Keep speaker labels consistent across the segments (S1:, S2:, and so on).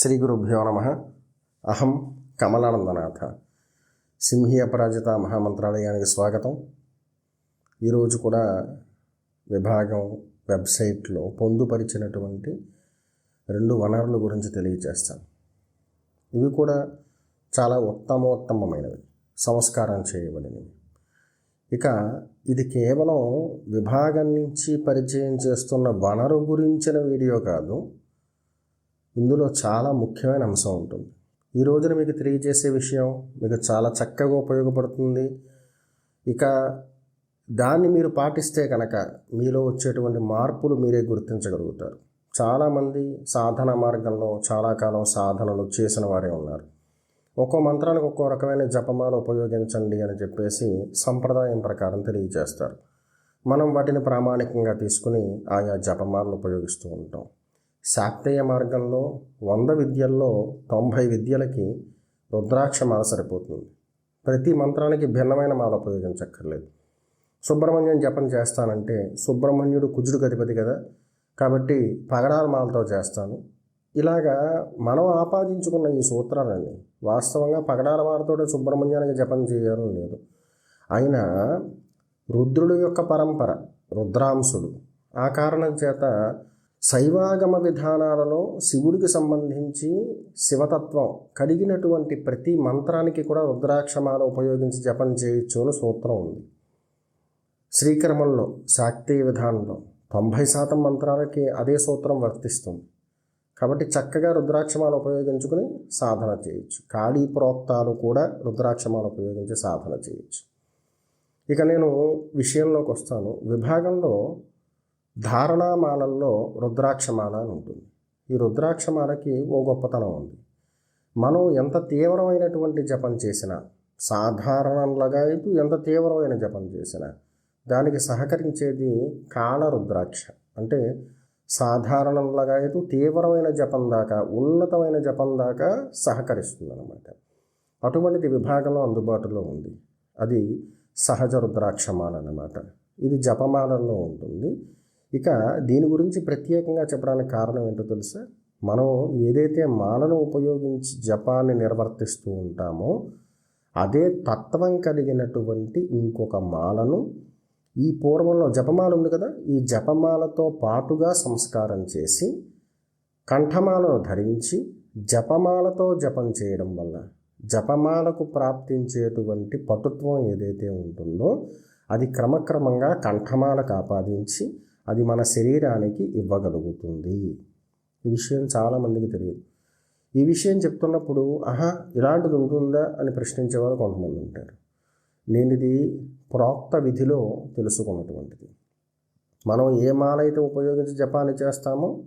S1: శ్రీ గురుభ్యో నమ. అహం కమలానందనాథ. సింహి అపరాజిత మహామంత్రాలయానికి స్వాగతం. ఈరోజు కూడా విభాగం వెబ్సైట్లో పొందుపరిచినటువంటి రెండు వనరుల గురించి తెలియజేస్తాను. ఇవి కూడా చాలా ఉత్తమోత్తమమైనవి. సంస్కారం చేయబడినవి. ఇక ఇది కేవలం విభాగం నుంచి పరిచయం చేస్తున్న వనరు గురించిన వీడియో కాదు ఇందులో చాలా ముఖ్యమైన అంశం ఉంటుంది. ఈ రోజున మీకు తెలియజేసే విషయం మీకు చాలా చక్కగా ఉపయోగపడుతుంది. ఇక దాన్ని మీరు పాటిస్తే కనుక మీలో వచ్చేటువంటి మార్పులు మీరే గుర్తించగలుగుతారు. చాలామంది సాధన మార్గంలో చాలా కాలం సాధనలు చేసిన వారే ఉన్నారు. ఒక్కో మంత్రానికి ఒక్కో రకమైన జపమాల ఉపయోగించండి అని చెప్పేసి సంప్రదాయం ప్రకారం తెలియజేస్తారు. మనం వాటిని ప్రామాణికంగా తీసుకుని ఆయా జపమాలను ఉపయోగిస్తూ ఉంటాం. శాక్తేయ మార్గంలో వంద విద్యల్లో తొంభై విద్యలకి రుద్రాక్ష మాల సరిపోతుంది. ప్రతి మంత్రానికి భిన్నమైన మాల ఉపయోగించక్కర్లేదు. సుబ్రహ్మణ్యం జపం చేస్తానంటే సుబ్రహ్మణ్యుడు కుజుడు గతిపతి కదా కాబట్టి పగడాల మాలతో చేస్తాను. ఇలాగా మనం ఆపాదించుకున్న ఈ సూత్రాలన్నీ వాస్తవంగా పగడాల మాలతోటే సుబ్రహ్మణ్యానికి జపం చేయాలని లేదు. అయినా రుద్రుడు యొక్క పరంపర రుద్రాంశుడు ఆ కారణం చేత శైవాగమ విధానాలలో శివుడికి సంబంధించి శివతత్వం కలిగినటువంటి ప్రతి మంత్రానికి కూడా రుద్రాక్షమాల ఉపయోగించి జపం చేయొచ్చు అని సూత్రం ఉంది. శ్రీకర్మంలో శాక్తి విధానంలో తొంభై శాతం మంత్రాలకి అదే సూత్రం వర్తిస్తుంది. కాబట్టి చక్కగా రుద్రాక్షమాలు ఉపయోగించుకుని సాధన చేయొచ్చు. ఖాళీ ప్రోక్తాలు కూడా రుద్రాక్షమాలు ఉపయోగించి సాధన చేయొచ్చు. ఇక నేను విషయంలోకి వస్తాను. విభాగంలో ధారణామాలల్లో రుద్రాక్షమాల అని ఉంటుంది. ఈ రుద్రాక్షమాలకి ఓ గొప్పతనం ఉంది. మనం ఎంత తీవ్రమైనటువంటి జపం చేసినా సాధారణంలాగా అయితే ఎంత తీవ్రమైన జపం చేసినా దానికి సహకరించేది కాళ రుద్రాక్ష. అంటే సాధారణంలాగా అయితే తీవ్రమైన జపం దాకా ఉన్నతమైన జపం దాకా సహకరిస్తుంది అనమాట అటువంటిది విభాగంలో అందుబాటులో ఉంది. అది సహజ రుద్రాక్షమాల అన్నమాట. ఇది జపమాలలో ఉంటుంది. ఇక దీని గురించి ప్రత్యేకంగా చెప్పడానికి కారణం ఏంటో తెలుసా? మనం ఏదైతే మాలను ఉపయోగించి జపాన్ని నిర్వర్తిస్తూ ఉంటామో అదే తత్వం కలిగినటువంటి ఇంకొక మాలను ఈ పూర్వంలో జపమాల ఉంది కదా? ఈ జపమాలతో పాటుగా సంస్కారం చేసి కంఠమాలను ధరించి జపమాలతో జపం చేయడం వల్ల జపమాలకు ప్రాప్తించేటువంటి పటుత్వం ఏదైతే ఉంటుందో అది క్రమక్రమంగా కంఠమాలకు ఆపాదించి అది మన శరీరానికి ఇవ్వగలుగుతుంది. ఈ విషయం చాలామందికి తెలియదు. ఈ విషయం చెప్తున్నప్పుడు ఆహా ఇలాంటిది ఉంటుందా? అని ప్రశ్నించే వాళ్ళు కొంతమంది ఉంటారు. నేను ఇది ప్రోక్త విధిలో తెలుసుకున్నటువంటిది. మనం ఏ మాల అయితే ఉపయోగించి జపాన్ని చేస్తామో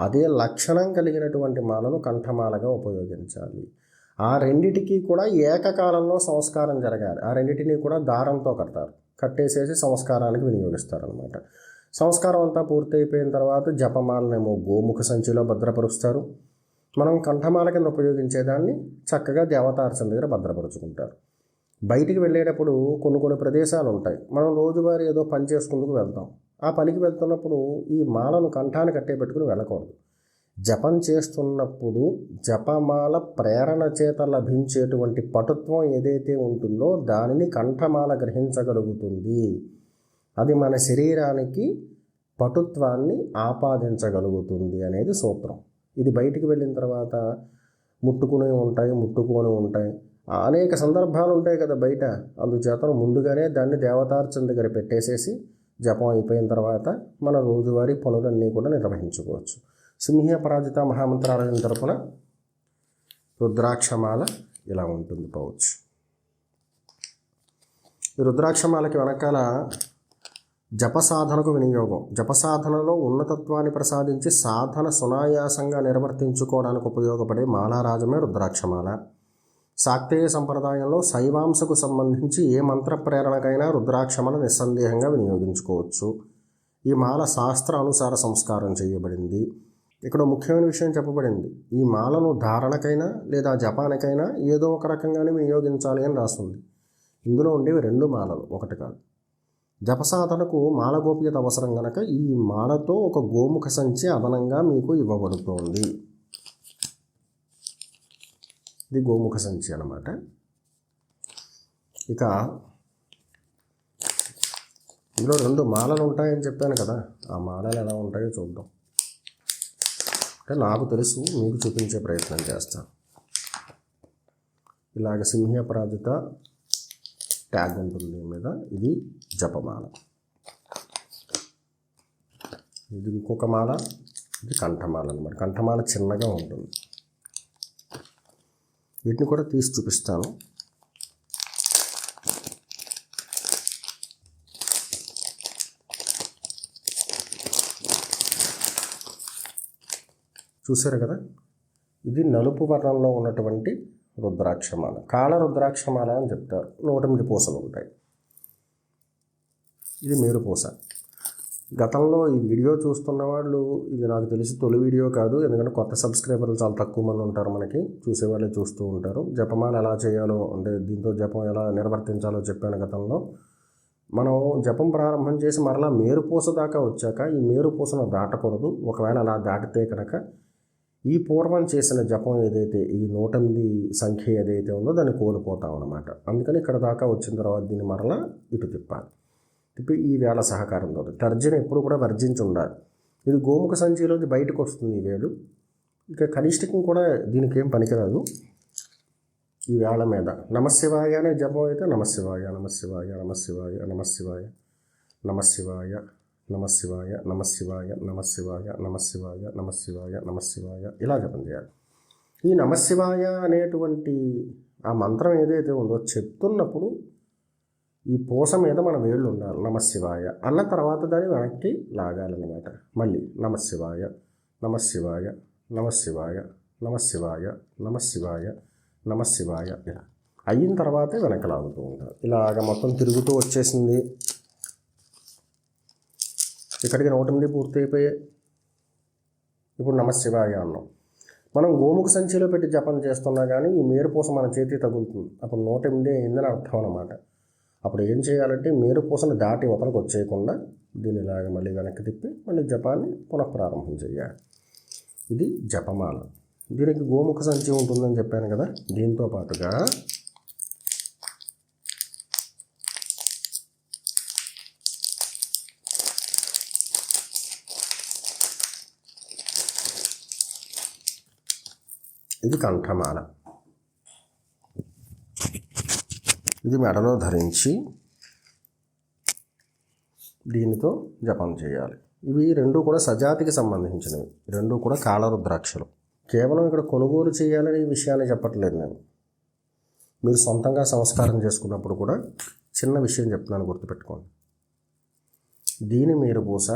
S1: అదే లక్షణం కలిగినటువంటి మాలను కంఠమాలగా ఉపయోగించాలి. ఆ రెండిటికి కూడా ఏకకాలంలో సంస్కారం జరగాలి. ఆ రెండిటిని కూడా దారంతో కడతారు. కట్టేసేసి సంస్కారానికి వినియోగిస్తారనమాట సంస్కారం అంతా పూర్తయిపోయిన తర్వాత జపమాలనేమో గోముఖ సంచిలో భద్రపరుస్తారు. మనం కంఠమాల కింద ఉపయోగించేదాన్ని చక్కగా దేవతార్చన దగ్గర భద్రపరుచుకుంటారు. బయటికి వెళ్ళేటప్పుడు కొన్ని కొన్ని ప్రదేశాలు ఉంటాయి. మనం రోజువారీ ఏదో పని చేసుకుందుకు వెళ్తాం. ఆ పనికి వెళ్తున్నప్పుడు ఈ మాలను కంఠాన్ని కట్టే పెట్టుకుని వెళ్ళకూడదు. జపం చేస్తున్నప్పుడు జపమాల ప్రేరణ చేత లభించేటువంటి పటుత్వం ఏదైతే ఉంటుందో దానిని కంఠమాల గ్రహించగలుగుతుంది. అది మన శరీరానికి పటుత్వాన్ని ఆపాదించగలుగుతుంది అనేది సూత్రం. ఇది బయటికి వెళ్ళిన తర్వాత ముట్టుకునే ఉంటాయి ముట్టుకొని ఉంటాయి. అనేక సందర్భాలు ఉంటాయి కదా బయట. అందుచేత ముందుగానే దాన్ని దేవతార్చన దగ్గర పెట్టేసేసి జపం అయిపోయిన తర్వాత మన రోజువారీ పనులన్నీ కూడా నిర్వహించుకోవచ్చు. సింహ పరాజిత మహామంత్రాలయం తరపున రుద్రాక్షమాల ఇలా ఉంటుంది పౌచ్ ఈ రుద్రాక్షమాలకి వెనకాల జపసాధనకు వినియోగం. జపసాధనలో ఉన్నతత్వాన్ని ప్రసాదించి సాధన సునాయాసంగా నిర్వర్తించుకోవడానికి ఉపయోగపడే మాలారాజమే రుద్రాక్షమాల. శాక్తేయ సంప్రదాయంలో శైవాంశకు సంబంధించి ఏ మంత్ర ప్రేరణకైనా రుద్రాక్షమాల నిస్సందేహంగా వినియోగించుకోవచ్చు. ఈ మాల శాస్త్ర అనుసార సంస్కారం చేయబడింది. ఇక్కడ ముఖ్యమైన విషయం చెప్పబడింది. ఈ మాలను ధారణకైనా లేదా జపానికైనా ఏదో ఒక రకంగానే వినియోగించాలి అని రాస్తుంది. ఇందులో ఉండేవి రెండు మాలలు. ఒకటి కాదు. జపసాధనకు మాల గోప్యత అవసరం గనక ఈ మాలతో ఒక గోముఖ సంచి అదనంగా మీకు ఇవ్వబడుతోంది. ఇది గోముఖ సంచి అన్నమాట. ఇక ఇందులో రెండు మాలలు ఉంటాయని చెప్పాను కదా. ఆ మాలలు ఎలా ఉంటాయో చూద్దాం. అంటే నాకు తెలుసు మీకు చూపించే ప్రయత్నం చేస్తాను. ఇలాగ సింహ సింహపరాజిత ట్యాగ్ ఉంటుంది దీని మీద. ఇది జపమాల. ఇది ఇంకొక మాల. ఇది కంఠమాల అనమాట కంఠమాల చిన్నగా ఉంటుంది. వీటిని కూడా తీసి చూపిస్తాను. చూసారు కదా? ఇది నలుపు వర్ణంలో ఉన్నటువంటి రుద్రాక్షమాల. కాళ రుద్రాక్షమాల అని చెప్తారు. నూటెనిమిది పూసలు ఉంటాయి. ఇది మేరు పూస. గతంలో ఈ వీడియో చూస్తున్న వాళ్ళు ఇది నాకు తెలిసి తొలి వీడియో కాదు. ఎందుకంటే కొత్త సబ్స్క్రైబర్లు చాలా తక్కువ మంది ఉంటారు మనకి. చూసేవాళ్ళే చూస్తూ ఉంటారు. జపమాల ఎలా చేయాలో అంటే దీంతో జపం ఎలా నిర్వర్తించాలో చెప్పాను గతంలో. మనం జపం ప్రారంభం చేసి మరలా మేరుపూస దాకా వచ్చాక ఈ మేరుపూసను దాటకూడదు. ఒకవేళ అలా దాటితే కనుక ఈ పూర్వం చేసిన జపం ఏదైతే ఈ నూట ఎనిమిది సంఖ్య ఏదైతే ఉందో దాన్ని కోల్పోతాం అనమాట అందుకని ఇక్కడ దాకా వచ్చిన తర్వాత దీన్ని మరలా ఇటు తిప్పాలి. తిప్పి ఈ వేళ సహకారంతో తర్జన ఎప్పుడు కూడా వర్జించి ఉండాలి. ఇది గోముఖ సంచిలోంచి బయటకు వస్తుంది ఈ వేడు. ఇక కనిష్టకం కూడా దీనికి ఏం పనికిరాదు. ఈ వేళ మీద. నమశివాయ అనే జపం అయితే నమశివాయ నమశివాయ నమశివాయ నమశివాయ నమశివాయ. నమశివాయ నమశివాయ నమశివాయ నమశివాయ నమశివాయ నమశివాయ ఇలా జపం చేయాలి. ఈ నమశివాయ అనేటువంటి ఆ మంత్రం ఏదైతే ఉందో చెప్తున్నప్పుడు ఈ పూస మీద మన వేళ్ళు ఉండాలి. నమశివాయ అన్న తర్వాత దాన్ని వెనక్కి లాగాలన్నమాట. మళ్ళీ నమశివాయ నమశివాయ నమశివాయ నమశివాయ నమశివాయ నమశివాయ ఇలా. అయిన తర్వాతే వెనక లాగుతూ ఉంటారు ఇలాగ మొత్తం తిరుగుతూ వచ్చేసింది. ఇక్కడికి నూట ఎనిమిది పూర్తి అయిపోయాయి ఇప్పుడు నమశివాయ అన్నాం. మనం గోముఖ సంచిలో పెట్టి జపం చేస్తున్నా కానీ ఈ మేరుపూస మన చేతికి తగులుతుంది. అప్పుడు నూట ఎనిమిది అయిందని అర్థం అన్నమాట. అప్పుడు ఏం చేయాలంటే మేరుపూసను దాటి ఒకరికి వచ్చేయకుండా దీన్ని ఇలాగ మళ్ళీ వెనక్కి తిప్పి మళ్ళీ జపాన్ని పునఃప్రారంభం చేయాలి. ఇది జపమాల. దీనికి గోముఖ సంచి ఉంటుందని చెప్పాను కదా దీంతో పాటుగా ఇది కంఠమాల ఇది మెడలో ధరించి దీనితో జపం చేయాలి. ఇవి రెండు కూడా సజాతికి సంబంధించినవి. రెండు కూడా కాళరుద్రాక్షలు. కేవలం ఇక్కడ కొనుగోలు చేయాలని ఈ విషయాన్ని చెప్పట్లేదు నేను. మీరు సొంతంగా సంస్కారం చేసుకున్నప్పుడు కూడా చిన్న విషయం చెప్తున్నాను గుర్తుపెట్టుకోండి. దీని మీరు పూస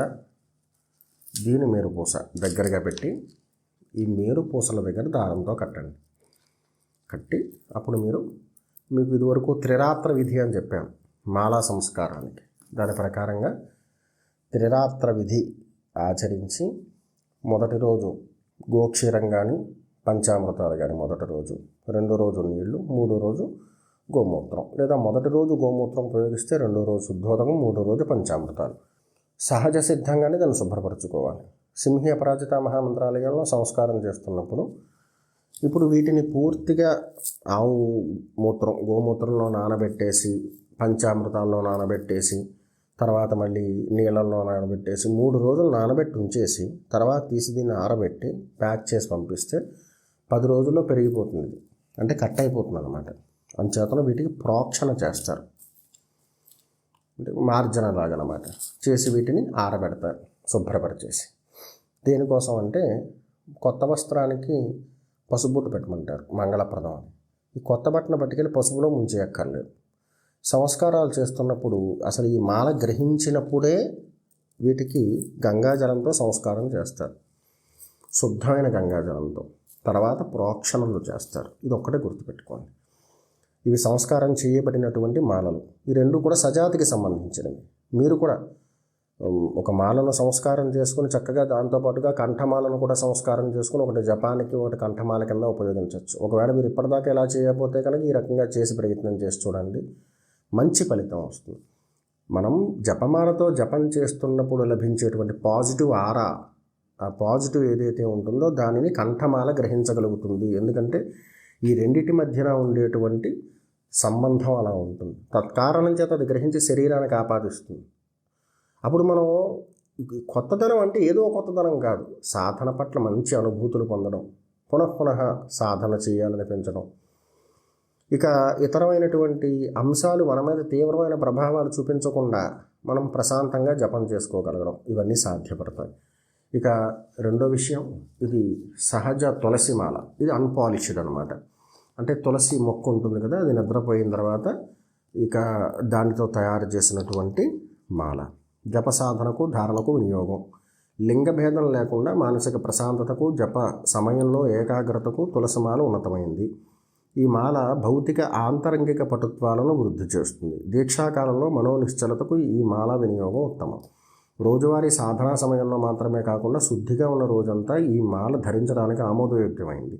S1: దీని మీరు పూస దగ్గరగా పెట్టి ఈ మేరు పూసల దగ్గర దారంతో కట్టండి. కట్టి అప్పుడు మీరు మీకు ఇదివరకు త్రిరాత్ర విధి అని చెప్పాను మాలా సంస్కారానికి. దాని ప్రకారంగా త్రిరాత్ర విధి ఆచరించి మొదటి రోజు గోక్షీరం కానీ పంచామృతాలు కానీ మొదటి రోజు రెండో రోజు నీళ్ళు మూడో రోజు గోమూత్రం. లేదా మొదటి రోజు గోమూత్రం ఉపయోగిస్తే రెండో రోజు శుద్ధోదకం మూడో రోజు పంచామృతాలు. సహజ సిద్ధంగానే దాన్ని శుభ్రపరచుకోవాలి. సింహి అపరాజిత మహామంత్రాలయంలో సంస్కారం చేస్తున్నప్పుడు ఇప్పుడు వీటిని పూర్తిగా ఆవు మూత్రం గోమూత్రంలో నానబెట్టేసి పంచామృతాల్లో నానబెట్టేసి తర్వాత మళ్ళీ నీళ్ళల్లో నానబెట్టేసి మూడు రోజులు నానబెట్టి ఉంచేసి తర్వాత తీసి దీన్ని ఆరబెట్టి ప్యాక్ చేసి పంపిస్తే పది రోజుల్లో పెరిగిపోతుంది ఇది. అంటే కట్ అయిపోతుంది అనమాట అంచేతన వీటికి ప్రోక్షణ చేస్తారు. అంటే మార్జన లాగనమాట. చేసి వీటిని ఆరబెడతారు శుభ్రపరిచేసి. దేనికోసం అంటే కొత్త వస్త్రానికి పసుబొట్టు పెట్టమంటారు మంగళప్రదం అని. ఈ కొత్త బట్టను పట్టుకెళ్ళి పసుపులో ముంచేయక్కర్లేదు. సంస్కారాలు చేస్తున్నప్పుడు అసలు ఈ మాల గ్రహించినప్పుడే వీటికి గంగాజలంతో సంస్కారం చేస్తారు. శుద్ధమైన గంగాజలంతో. తర్వాత ప్రోక్షణలు చేస్తారు. ఇది ఒక్కటే గుర్తుపెట్టుకోండి. ఇవి సంస్కారం చేయబడినటువంటి మాలలు. ఈ రెండు కూడా సజాతికి సంబంధించినవి. మీరు కూడా ఒక మాలను సంస్కారం చేసుకుని చక్కగా దాంతోపాటుగా కంఠమాలను కూడా సంస్కారం చేసుకుని ఒకటి జపానికి ఒకటి కంఠమాల కింద ఉపయోగించవచ్చు. ఒకవేళ మీరు ఇప్పటిదాకా ఎలా చేయకపోతే కనుక ఈ రకంగా చేసి ప్రయత్నం చేసి చూడండి. మంచి ఫలితం వస్తుంది. మనం జపమాలతో జపం చేస్తున్నప్పుడు లభించేటువంటి పాజిటివ్ ఆరా ఆ పాజిటివ్ ఏదైతే ఉంటుందో దానిని కంఠమాల గ్రహించగలుగుతుంది. ఎందుకంటే ఈ రెండిటి మధ్యన ఉండేటువంటి సంబంధం అలా ఉంటుంది. తత్కారణం చేత అది గ్రహించి శరీరానికి ఆపాదిస్తుంది అప్పుడు మనం కొత్తదనం అంటే ఏదో కొత్తదనం కాదు. సాధన పట్ల మంచి అనుభూతులు పొందడం. పునఃపునః సాధన చేయాలనిపించడం ఇక ఇతరమైనటువంటి అంశాలు మన మీద తీవ్రమైన ప్రభావాలు చూపించకుండా మనం ప్రశాంతంగా జపం చేసుకోగలగడం. ఇవన్నీ సాధ్యపడతాయి. ఇక రెండో విషయం ఇది సహజ తులసి మాల. ఇది అన్పాలిష్డ్ అనమాట అంటే తులసి మొక్క ఉంటుంది కదా అది నిద్రపోయిన తర్వాత ఇక దానితో తయారు చేసినటువంటి మాల. జప సాధనకు ధారణకు వినియోగం. లింగ భేదం లేకుండా మానసిక ప్రశాంతతకు జప సమయంలో ఏకాగ్రతకు తులసిమాల ఉన్నతమైంది. ఈ మాల భౌతిక ఆంతరంగిక పటుత్వాలను వృద్ధి చేస్తుంది. దీక్షాకాలంలో మనోనిశ్చలతకు ఈ మాల వినియోగం ఉత్తమం. రోజువారీ సాధనా సమయంలో మాత్రమే కాకుండా శుద్ధిగా ఉన్న రోజంతా ఈ మాల ధరించడానికి ఆమోదయోగ్యమైంది.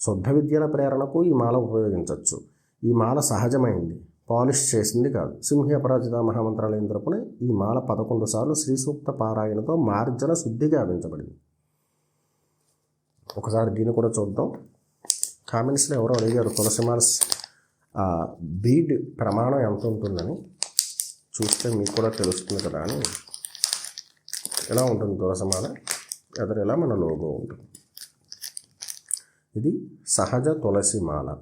S1: శుద్ధ విద్యల ప్రేరణకు ఈ మాల ఉపయోగించవచ్చు ఈ మాల సహజమైంది. పాలిష్ చేసింది కాదు. సింహపరాజిత మహామంత్రాలయం తరపున ఈ మాల పదకొండు సార్లు శ్రీ సూక్త పారాయణతో మార్జన శుద్ధి గావించబడింది. ఒకసారి దీన్ని కూడా చూద్దాం. కామెంట్స్లో ఎవరో అడిగారు తులసిమాల ఆ బీడ్ ప్రమాణం ఎంత ఉంటుందని. చూస్తే మీకు కూడా తెలుస్తుంది కదా అని. ఎలా ఉంటుంది తులసిమాల ఎదురెలా మన లోగో ఉంటుంది. ఇది సహజ తులసి మాల.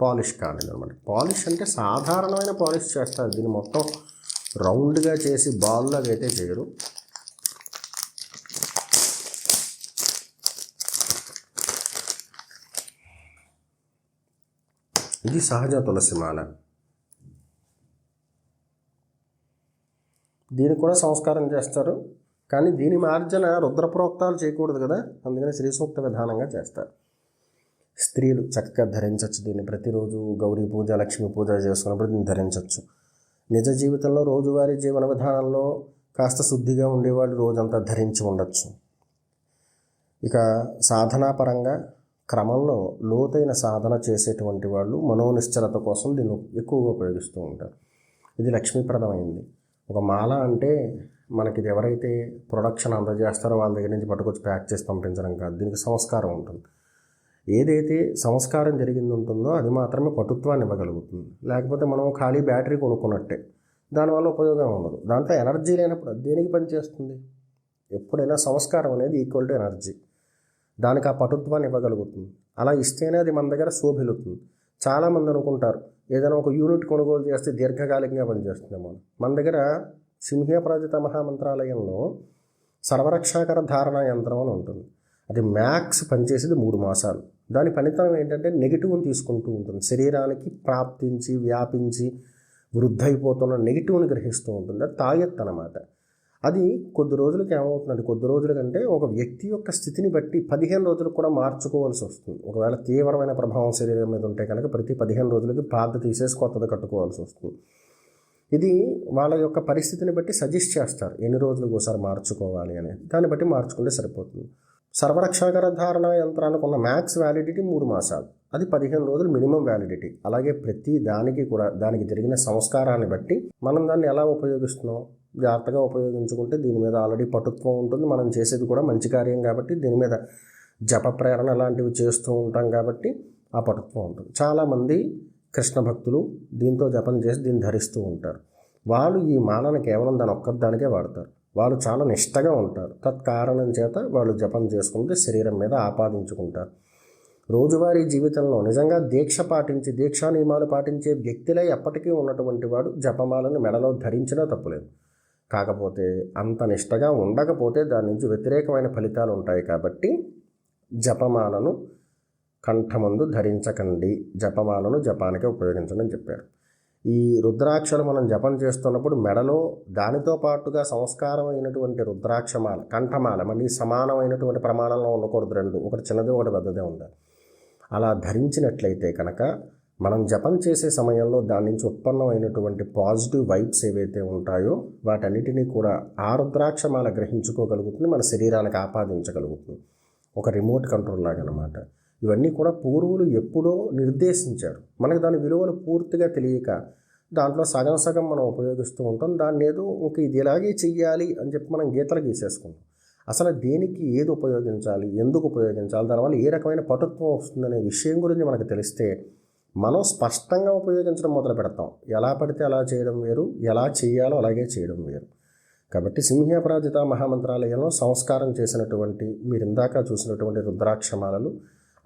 S1: పాలిష్ కాలేదు అనమాట. పాలిష్ అంటే సాధారణమైన పాలిష్ చేస్తారు. దీన్ని మొత్తం రౌండ్గా చేసి బాల్లాగా అయితే చేయరు. ఇది సహజ తులసి మాల. దీనికి కూడా సంస్కారం చేస్తారు. కానీ దీని మార్జన రుద్రప్రోక్తాలు చేయకూడదు కదా. అందుకని శ్రీసూక్త విధానంగా చేస్తారు. స్త్రీలు చక్కగా ధరించవచ్చు. దీన్ని ప్రతిరోజు గౌరీ పూజ లక్ష్మీ పూజ చేసుకున్నప్పుడు దీన్ని ధరించవచ్చు. నిజ జీవితంలో రోజువారీ జీవన విధానంలో కాస్త శుద్ధిగా ఉండేవాళ్ళు రోజంతా ధరించి ఉండొచ్చు. ఇక సాధనాపరంగా క్రమంలో లోతైన సాధన చేసేటువంటి వాళ్ళు మనోనిశ్చలత కోసం దీన్ని ఎక్కువగా ఉపయోగిస్తూ ఉంటారు. ఇది లక్ష్మీప్రదమైంది. ఒక మాల అంటే మనకి ఇది ఎవరైతే ప్రొడక్షన్ అందజేస్తారో వాళ్ళ దగ్గర నుంచి పట్టుకొచ్చి ప్యాక్ చేసి పంపించడం కాదు. దీనికి సంస్కారం ఉంటుంది. ఏదైతే సంస్కారం జరిగింది ఉంటుందో అది మాత్రమే పటుత్వాన్ని ఇవ్వగలుగుతుంది. లేకపోతే మనం ఖాళీ బ్యాటరీ కొనుక్కున్నట్టే. దానివల్ల ఉపయోగం ఉండదు. దాంట్లో ఎనర్జీ లేనప్పుడు దేనికి పనిచేస్తుంది ఎప్పుడైనా సంస్కారం అనేది ఈక్వల్ టు ఎనర్జీ దానికి ఆ పటుత్వాన్ని ఇవ్వగలుగుతుంది. అలా ఇస్తేనే అది మన దగ్గర శోభిలుతుంది చాలామంది అనుకుంటారు ఏదైనా ఒక యూనిట్ కొనుగోలు చేస్తే దీర్ఘకాలికంగా పనిచేస్తుందేమో మన దగ్గర సింహప్రాజిత మహామంత్రాలయంలో సర్వరక్షాకర ధారణ యంత్రం అని ఉంటుంది. అది మ్యాక్స్ పనిచేసేది మూడు మాసాలు. దాని పనితనం ఏంటంటే నెగిటివ్ని తీసుకుంటూ ఉంటుంది. శరీరానికి ప్రాప్తించి వ్యాపించి వృద్ధైపోతున్న నెగిటివ్ని గ్రహిస్తూ ఉంటుంది. అది తాయెత్తు అనమాట అది కొద్ది రోజులకి ఏమవుతుందంటే కొద్ది రోజుల కంటే ఒక వ్యక్తి యొక్క స్థితిని బట్టి పదిహేను రోజులకు కూడా మార్చుకోవాల్సి వస్తుంది. ఒకవేళ తీవ్రమైన ప్రభావం శరీరం మీద ఉంటే కనుక ప్రతి పదిహేను రోజులకి బాధ తీసేసి కొత్తది కట్టుకోవాల్సి వస్తుంది. ఇది వాళ్ళ యొక్క పరిస్థితిని బట్టి సజెస్ట్ చేస్తారు. ఎన్ని రోజులకు ఒకసారి మార్చుకోవాలి అనేది. దాన్ని బట్టి మార్చుకుంటే సరిపోతుంది. సర్వరక్షణ ధారణ యంత్రానికి ఉన్న మ్యాక్స్ వ్యాలిడిటీ మూడు మాసాలు. అది పదిహేను రోజులు మినిమం వ్యాలిడిటీ అలాగే ప్రతి దానికి కూడా దానికి జరిగిన సంస్కారాన్ని బట్టి మనం దాన్ని ఎలా ఉపయోగిస్తున్నాం? జాగ్రత్తగా ఉపయోగించుకుంటే దీని మీద ఆల్రెడీ పటుత్వం ఉంటుంది. మనం చేసేది కూడా మంచి కార్యం కాబట్టి దీని మీద జప ప్రేరణ లాంటివి చేస్తూ ఉంటాం కాబట్టి ఆ పటుత్వం ఉంటుంది. చాలామంది కృష్ణ భక్తులు దీంతో జపం చేసి దీన్ని ధరిస్తూ ఉంటారు. వాళ్ళు ఈ మాలను కేవలం దాని ఒక్కదానికే వాడతారు. వాళ్ళు చాలా నిష్టగా ఉంటారు. తత్కారణం చేత వాళ్ళు జపం చేసుకుంటే శరీరం మీద ఆపాదించుకుంటారు. రోజువారీ జీవితంలో నిజంగా దీక్ష పాటించి దీక్షా నియమాలు పాటించే వ్యక్తిలై ఎప్పటికీ ఉన్నటువంటి వాడు జపమాలను మెడలో ధరించినా తప్పులేదు. కాకపోతే అంత నిష్టగా ఉండకపోతే దాని నుంచి వ్యతిరేకమైన ఫలితాలు ఉంటాయి కాబట్టి జపమాలను కంఠమందు ధరించకండి. జపమాలను జపానికి ఉపయోగించడం చెప్పారు. ఈ రుద్రాక్షలు మనం జపం చేస్తున్నప్పుడు మెడలో దానితో పాటుగా సంస్కారమైనటువంటి రుద్రాక్షమాల కంఠమాల మళ్ళీ సమానమైనటువంటి ప్రమాణంలో ఉండకూడదు రెండు. ఒకటి చిన్నది ఒకటి పెద్దదే ఉండాలి. అలా ధరించినట్లయితే కనుక మనం జపం చేసే సమయంలో దాని నుంచి ఉత్పన్నమైనటువంటి పాజిటివ్ వైబ్స్ ఏవైతే ఉంటాయో వాటన్నిటినీ కూడా ఆ రుద్రాక్షమాల గ్రహించుకోగలుగుతుంది మన శరీరానికి ఆపాదించగలుగుతుంది. ఒక రిమోట్ కంట్రోల్ లాగా అనమాట ఇవన్నీ కూడా పూర్వులు ఎప్పుడో నిర్దేశించారు. మనకి దాని విలువలు పూర్తిగా తెలియక దాంట్లో సగం సగం మనం ఉపయోగిస్తూ ఉంటాం. దాన్ని ఏదో ఇంక ఇది ఇలాగే చెయ్యాలి అని చెప్పి మనం గీతలు గీసేసుకుంటాం. అసలు దేనికి ఏది ఉపయోగించాలి? ఎందుకు ఉపయోగించాలి? దానివల్ల ఏ రకమైన పటుత్వం వస్తుందనే విషయం గురించి మనకు తెలిస్తే మనం స్పష్టంగా ఉపయోగించడం మొదలు పెడతాం. ఎలా పడితే అలా చేయడం వేరు ఎలా చేయాలో అలాగే చేయడం వేరు. కాబట్టి సింహ్యాపరాజిత మహామంత్రాలయంలో సంస్కారం చేసినటువంటి మీరు ఇందాక చూసినటువంటి రుద్రాక్షమాలలు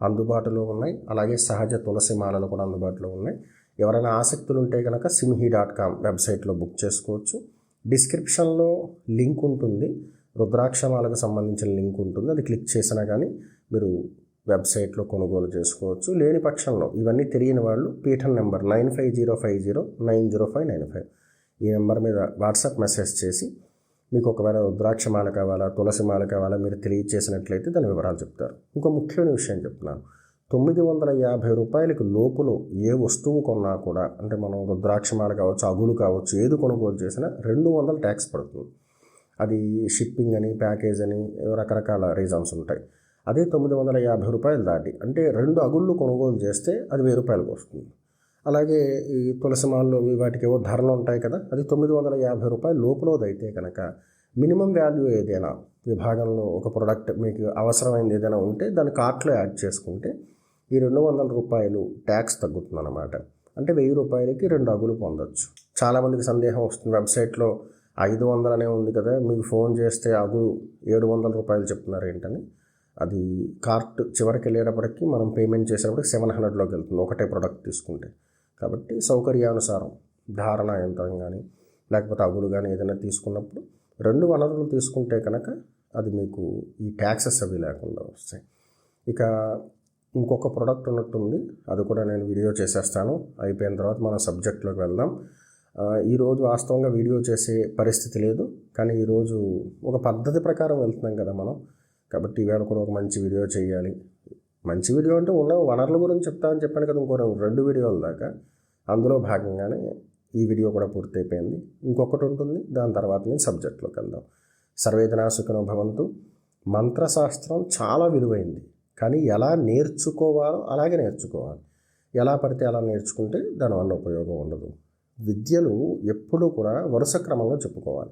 S1: అందుబాటులో ఉన్నాయి. అలాగే సహజ తులసి మాలలు కూడా అందుబాటులో ఉన్నాయి. ఎవరైనా ఆసక్తులు ఉంటే కనుక సింహి డాట్ కామ్ వెబ్సైట్లో బుక్ చేసుకోవచ్చు. డిస్క్రిప్షన్లో లింక్ ఉంటుంది. రుద్రాక్షమాలకు సంబంధించిన లింక్ ఉంటుంది. అది క్లిక్ చేసినా కానీ మీరు వెబ్సైట్లో కొనుగోలు చేసుకోవచ్చు. లేని పక్షంలో ఇవన్నీ తెలియని వాళ్ళు పీఠం number nine five zero five zero nine zero five nine five ఈ నెంబర్ మీద వాట్సాప్ మెసేజ్ చేసి మీకు ఒకవేళ రుద్రాక్షమాల కావాలా తులసి మాల కావాలా మీరు తెలియచేసినట్లయితే దాని వివరాలు చెప్తారు. ఇంకో ముఖ్యమైన విషయం చెప్తున్నాను. తొమ్మిది వందల యాభై రూపాయలకు లోపులో ఏ వస్తువు కొన్నా కూడా అంటే మనం రుద్రాక్షమాల కావచ్చు అగులు కావచ్చు ఏది కొనుగోలు చేసినా రెండు వందల ట్యాక్స్ పడుతుంది. అది షిప్పింగ్ అని ప్యాకేజ్ అని రకరకాల రీజన్స్ ఉంటాయి. అదే తొమ్మిది వందల యాభై రూపాయలు దాటి అంటే రెండు అగుళ్ళు కొనుగోలు చేస్తే అది వెయ్యి రూపాయలకు వస్తుంది. అలాగే ఈ తులసిమాల్లో వాటికి ఏవో ధరలు ఉంటాయి కదా అది తొమ్మిది వందల యాభై రూపాయలు లోపలదైతే కనుక మినిమం వాల్యూ ఏదైనా విభాగంలో ఒక ప్రోడక్ట్ మీకు అవసరమైనది ఏదైనా ఉంటే దాన్ని కార్ట్లో యాడ్ చేసుకుంటే ఈ రెండు వందల రూపాయలు ట్యాక్స్ తగ్గుతుంది అంటే వెయ్యి రూపాయలకి రెండు అగులు పొందొచ్చు. చాలామందికి సందేహం వస్తుంది వెబ్సైట్లో ఐదు వందలనే ఉంది కదా మీకు ఫోన్ చేస్తే అగులు ఏడు వందల రూపాయలు చెప్తున్నారు ఏంటని. అది కార్ట్ చివరికి వెళ్ళేటప్పటికి మనం పేమెంట్ చేసేటప్పటికి సెవెన్ హండ్రెడ్లోకి వెళ్తుంది ఒకటే ప్రోడక్ట్ తీసుకుంటే. కాబట్టి సౌకర్యానుసారం ధారణ యంత్రం కానీ లేకపోతే అగులు కానీ ఏదైనా తీసుకున్నప్పుడు రెండు వనరులు తీసుకుంటే కనుక అది మీకు ఈ ట్యాక్సెస్ అవి లేకుండా వస్తాయి. ఇక ఇంకొక ప్రోడక్ట్ ఉన్నట్టుంది అది కూడా నేను వీడియో చేసేస్తాను. అయిపోయిన తర్వాత మనం సబ్జెక్ట్లోకి వెళ్దాం. ఈరోజు వాస్తవంగా వీడియో చేసే పరిస్థితి లేదు కానీ ఈరోజు ఒక పద్ధతి ప్రకారం వెళ్తున్నాం కదా మనం. కాబట్టి ఈవేళ కూడా ఒక మంచి వీడియో చేయాలి. మంచి వీడియో అంటే ఉన్న వనరుల గురించి చెప్తామని చెప్పాను కదా ఇంకో రెండు వీడియోల దాకా. అందులో భాగంగానే ఈ వీడియో కూడా పూర్తయిపోయింది. ఇంకొకటి ఉంటుంది. దాని తర్వాత నేను సబ్జెక్ట్లోకి వెళ్దాం. సర్వేదనాశుకనో భవంతు. మంత్రశాస్త్రం చాలా విలువైంది. కానీ ఎలా నేర్చుకోవాలో అలాగే నేర్చుకోవాలి. ఎలా పడితే అలా నేర్చుకుంటే దానివల్ల ఉపయోగం ఉండదు. విద్యలు ఎప్పుడూ కూడా వరుస క్రమంలో చెప్పుకోవాలి.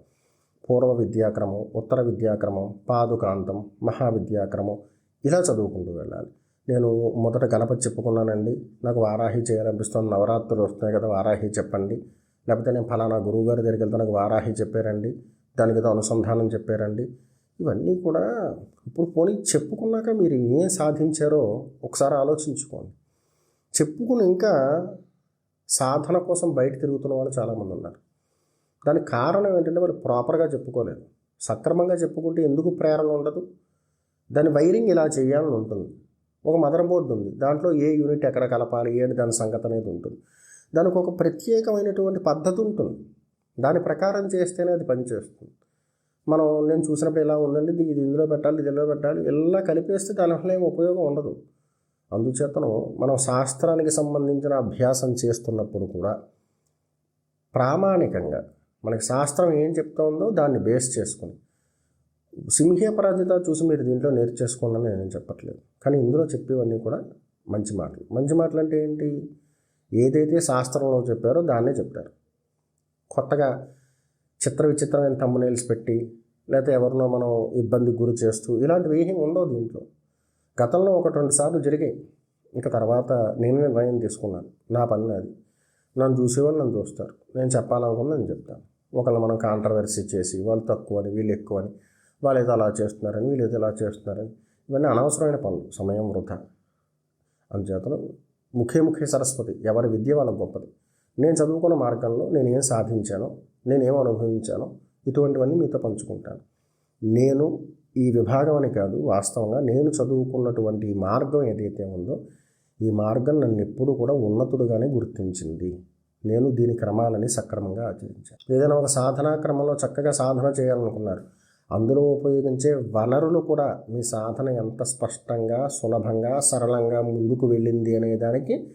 S1: పూర్వ విద్యాక్రమం ఉత్తర విద్యాక్రమం పాదుకాంతం మహావిద్యాక్రమం ఇలా చదువుకుంటూ వెళ్ళాలి. నేను మొదట గణపతి చెప్పుకున్నానండి. నాకు వారాహి చేయాలనిపిస్తుంది. నవరాత్రులు వస్తున్నాయి కదా వారాహి చెప్పండి. లేకపోతే నేను ఫలానా గురువుగారి దగ్గరికి వెళ్తే నాకు వారాహి చెప్పారండి. దానికి ఏదో అనుసంధానం చెప్పారండి. ఇవన్నీ కూడా ఇప్పుడు పోనీ చెప్పుకున్నాక మీరు ఏం సాధించారో ఒకసారి ఆలోచించుకోండి. చెప్పుకుని ఇంకా సాధన కోసం బయట తిరుగుతున్న వాళ్ళు చాలామంది ఉన్నారు. దానికి కారణం ఏంటంటే వాళ్ళు ప్రాపర్గా చెప్పుకోలేదు. సక్రమంగా చెప్పుకుంటే ఎందుకు ప్రేరణ ఉండదు? దాని వైరింగ్ ఇలా చేయాలని ఉంటుంది. ఒక మదర్ బోర్డు ఉంది. దాంట్లో ఏ యూనిట్ ఎక్కడ కలపాలి ఏంటి దాని సంగతి అనేది ఉంటుంది. దానికి ఒక ప్రత్యేకమైనటువంటి పద్ధతి ఉంటుంది. దాని ప్రకారం చేస్తేనే అది పనిచేస్తుంది. మనం నేను చూసినప్పుడు ఎలా ఉందండి ఇది ఇందులో పెట్టాలి ఇది ఇందులో పెట్టాలి ఇలా కలిపేస్తే దానివల్ల ఏం ఉపయోగం ఉండదు. అందుచేతను మనం శాస్త్రానికి సంబంధించిన అభ్యాసం చేస్తున్నప్పుడు కూడా ప్రామాణికంగా మనకి శాస్త్రం ఏం చెప్తా ఉందో దాన్ని బేస్ చేసుకుని సింహ్యపరాజిత చూసి మీరు దీంట్లో నేర్చేసుకోండి నేను చెప్పట్లేదు. కానీ ఇందులో చెప్పేవన్నీ కూడా మంచి మాటలు. మంచి మాటలు అంటే ఏంటి? ఏదైతే శాస్త్రంలో చెప్పారో దాన్నే చెప్తారు. కొత్తగా చిత్ర విచిత్రమైన తమ్మునేల్స్ పెట్టి లేకపోతే ఎవరినో మనం ఇబ్బంది గురి చేస్తూ ఇలాంటివి ఏమీ ఉండవు దీంట్లో. గతంలో ఒకటి రెండు సార్లు జరిగాయి. ఇంకా తర్వాత నేను నిర్ణయం తీసుకున్నాను. నా పని అది నన్ను చూసేవాళ్ళు నన్ను చూస్తారు. నేను చెప్పాలనుకున్నా నేను చెప్తాను. ఒకళ్ళు మనం కాంట్రవర్సీ చేసి వాళ్ళు తక్కువ అని వీళ్ళు ఎక్కువ అని వాళ్ళు ఏదో అలా చేస్తున్నారని వీళ్ళు ఏదో ఇలా చేస్తున్నారని. ఇవన్నీ అనవసరమైన పనులు. సమయం వృధా. అందుచేతను ముఖే ముఖే సరస్వతి. ఎవరి విద్య వాళ్ళకి గొప్పది. నేను చదువుకున్న మార్గంలో నేను ఏం సాధించానో నేనేం అనుభవించానో ఇటువంటివన్నీ మీతో పంచుకుంటాను. నేను ఈ విభాగం అని కాదు వాస్తవంగా నేను చదువుకున్నటువంటి మార్గం ఏదైతే ఉందో ఈ మార్గం నన్ను ఎప్పుడు కూడా ఉన్నతుడుగానే గుర్తించింది. నేను దీని క్రమాలని సక్రమంగా ఆచరించాను. ఏదైనా ఒక సాధనా క్రమంలో చక్కగా సాధన చేయాలనుకున్నారు. అందులో ఉపయోగించే వనరులు కూడా మీ సాధన ఎంత స్పష్టంగా సులభంగా సరళంగా ముందుకు వెళ్ళింది అనే దానికి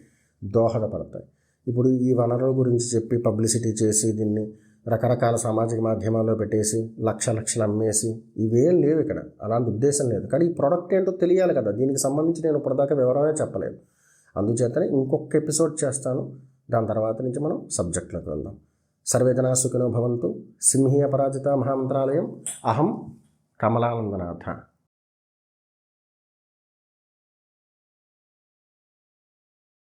S1: దోహదపడతాయి. ఇప్పుడు ఈ వనరుల గురించి చెప్పి పబ్లిసిటీ చేసి దీన్ని రకరకాల సామాజిక మాధ్యమాల్లో పెట్టేసి లక్ష లక్షలు అమ్మేసి ఇవేం లేవు ఇక్కడ. అలాంటి ఉద్దేశం లేదు. కానీ ఈ ప్రోడక్ట్ ఏంటో తెలియాలి కదా. దీనికి సంబంధించి నేను ఇప్పటిదాకా వివరమే చెప్పలేదు. అందుచేతనే ఇంకొక ఎపిసోడ్ చేస్తాను. దాని తర్వాత నుంచి మనం సబ్జెక్ట్లోకి వెళ్దాం. సర్వేదనా సుఖినో భవంతు. సింహీ అపరాజిత మహామంత్రాలయం. అహం కమలానందనాథ.